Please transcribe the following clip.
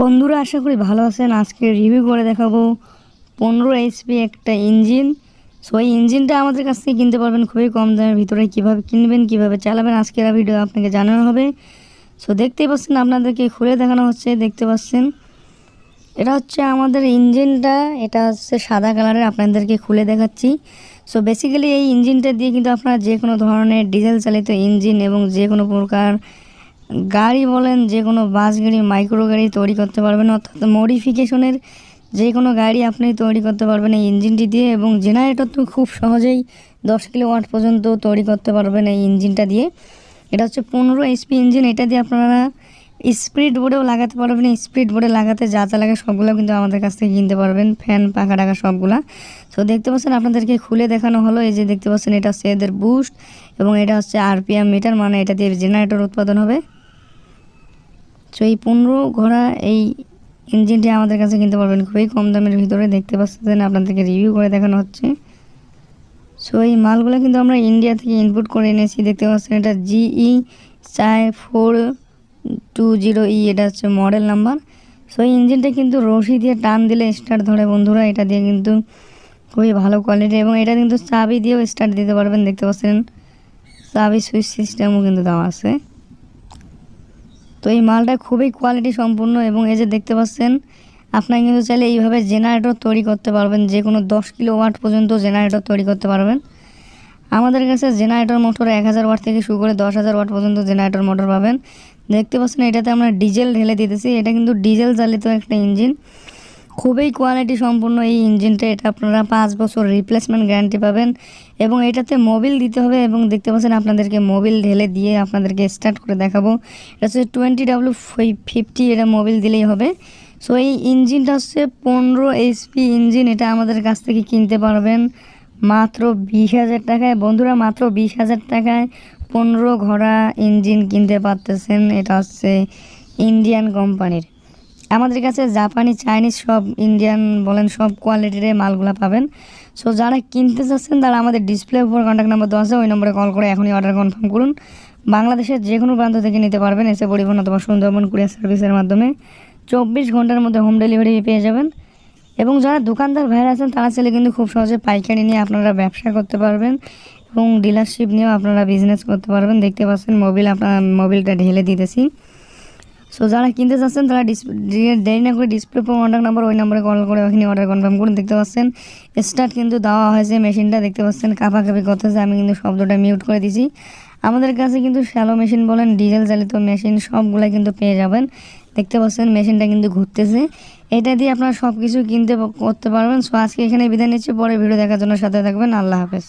বন্ধুরা, আশা করি ভালো আছেন। আজকে রিভিউ করে দেখাবো পনেরো এইচপি একটা ইঞ্জিন সো এই ইঞ্জিনটা আমাদের কাছ থেকে কিনতে পারবেন খুবই কম দামের ভিতরে। কীভাবে কিনবেন, কীভাবে চালাবেন, আজকের ভিডিও আপনাকে জানানো হবে। সো দেখতেই পাচ্ছেন আপনাদেরকে খুলে দেখানো হচ্ছে, দেখতে পাচ্ছেন। এটা হচ্ছে আমাদের ইঞ্জিনটা এটা হচ্ছে সাদা কালারের আপনাদেরকে খুলে দেখাচ্ছি। সো বেসিক্যালি এই ইঞ্জিনটা দিয়ে কিন্তু আপনারা যে কোনো ধরনের ডিজেল চালিত ইঞ্জিন এবং যে কোনো প্রকার গাড়ি বলেন যে কোনো বাস গাড়ি মাইক্রো গাড়ি তৈরি করতে পারবেন, অর্থাৎ মডিফিকেশনের যে কোনো গাড়ি আপনি তৈরি করতে পারবেন এই ইঞ্জিনটি দিয়ে এবং জেনারেটর তো খুব সহজেই দশ কিলো ওয়াট পর্যন্ত তৈরি করতে পারবেন এই ইঞ্জিনটা দিয়ে। এটা হচ্ছে পনেরো এইচপি ইঞ্জিন এটা দিয়ে আপনারা স্পিড বোর্ডেও লাগাতে পারবেন স্পিড বোর্ডে লাগাতে যা যা লাগে সবগুলো কিন্তু আমাদের কাছ থেকে কিনতে পারবেন ফ্যান পাখা টাকা সবগুলা। তো দেখতে পাচ্ছেন আপনাদেরকে খুলে দেখানো হলো, এই যে দেখতে পাচ্ছেন এটা হচ্ছে এদের বুস্ট এবং এটা হচ্ছে আরপিএম মিটার মানে এটা দিয়ে জেনারেটর উৎপাদন হবে। তো এই পনেরো ঘোড়া এই ইঞ্জিনটি আমাদের কাছে কিনতে পারবেন খুবই কম দামের ভিতরে দেখতে পাচ্ছেন আপনাদেরকে রিভিউ করে দেখানো হচ্ছে সো এই মালগুলো কিন্তু আমরা ইন্ডিয়া থেকে ইনপুট করে এনেছি দেখতে পাচ্ছেন এটা জিই চার ফোর টু জিরো ই এটা হচ্ছে মডেল নাম্বার সো এই ইঞ্জিনটা কিন্তু রশি দিয়ে টান দিলে স্টার্ট ধরে বন্ধুরা এটা দিয়ে কিন্তু খুবই ভালো কোয়ালিটি এবং এটা কিন্তু চাবি দিয়েও স্টার্ট দিতে পারবেন দেখতে পাচ্ছেন চাবি সুইচ সিস্টেমও কিন্তু দেওয়া আছে তো এই মালটা খুবই কোয়ালিটি সম্পূর্ণ এবং এই যে দেখতে পাচ্ছেন, আপনারা কিন্তু চাইলে এইভাবে জেনারেটর তৈরি করতে পারবেন, যে কোনো দশ কিলো ওয়াট পর্যন্ত জেনারেটর তৈরি করতে পারবেন। আমাদের কাছে জেনারেটর মোটর এক হাজার ওয়াট থেকে শুরু করে দশ হাজার ওয়াট পর্যন্ত জেনারেটর মোটর পাবেন। দেখতে পাচ্ছেন এটাতে আমরা ডিজেল ঢেলে দিতেছি, এটা কিন্তু ডিজেল চালিত একটা ইঞ্জিন খুবই কোয়ালিটি সম্পূর্ণ এই ইঞ্জিনটা এটা আপনারা পাঁচ বছর রিপ্লেসমেন্ট গ্যারান্টি পাবেন এবং এটাতে মোবিল দিতে হবে এবং দেখতে পাচ্ছেন আপনাদেরকে মোবিল ঢেলে দিয়ে আপনাদেরকে স্টার্ট করে দেখাবো। এটা হচ্ছে টোয়েন্টি ডাব্লু ফিফটি এটা মোবিল দিলেই হবে। সো এই ইঞ্জিনটা হচ্ছে পনেরো এইচপি ইঞ্জিন এটা আমাদের কাছ থেকে কিনতে পারবেন মাত্র বিশ হাজার টাকায়। বন্ধুরা, মাত্র বিশ হাজার টাকায় পনেরো ঘোড়া ইঞ্জিন কিনতে পারতেছেন। এটা হচ্ছে ইন্ডিয়ান কোম্পানির আমাদের কাছে জাপানি, চাইনিজ সব ইন্ডিয়ান বলেন সব কোয়ালিটির মালগুলো পাবেন। সো যারা কিনতে চাচ্ছেন, তারা আমাদের ডিসপ্লে উপর কন্ট্যাক্ট নাম্বার দেওয়া আছে, ওই নম্বরে কল করে এখনই অর্ডার কনফার্ম করুন। বাংলাদেশের যে কোনো প্রান্ত থেকে নিতে পারবেন, এসে পরিবহন অথবা সুন্দরবন কুরিয়ার সার্ভিসের মাধ্যমে। চব্বিশ ঘণ্টার মধ্যে হোম ডেলিভারি পেয়ে যাবেন। এবং যারা দোকানদার ভাইরা আছেন, তারা চাইলে কিন্তু খুব সহজে পাইকারি নিয়ে আপনারা ব্যবসা করতে পারবেন এবং ডিলারশিপ নিয়েও আপনারা বিজনেস করতে পারবেন। দেখতে পাচ্ছেন মোবিল আপনার মোবিলটা ঢেলে দিতেছি। সো যারা কিনতে চাচ্ছেন, তারা দেরি না করে ডিসপ্লে কন্ট্যাক্ট নাম্বার ওই নাম্বারে কল করে ওখানে অর্ডার কনফার্ম করুন, দেখতে পাচ্ছেন? স্টার্ট কিন্তু দেওয়া হয়েছে মেশিনটা, দেখতে পাচ্ছেন? কাপাকাপি করতেছে, আমি কিন্তু শব্দটা মিউট করে দিছি। আমাদের কাছে কিন্তু শ্যালো মেশিন বলেন ডিজেল চালিত মেশিন সবগুলাই কিন্তু পেয়ে যাবেন। দেখতে পাচ্ছেন মেশিনটা কিন্তু ঘুরতেছে। এটা দিয়ে আপনারা সব কিছু কিনতে করতে পারবেন। সো আজকে এখানে বিদায় নিচ্ছি পরে ভিডিও দেখার জন্য সাথে থাকবেন। আল্লাহ হাফেজ।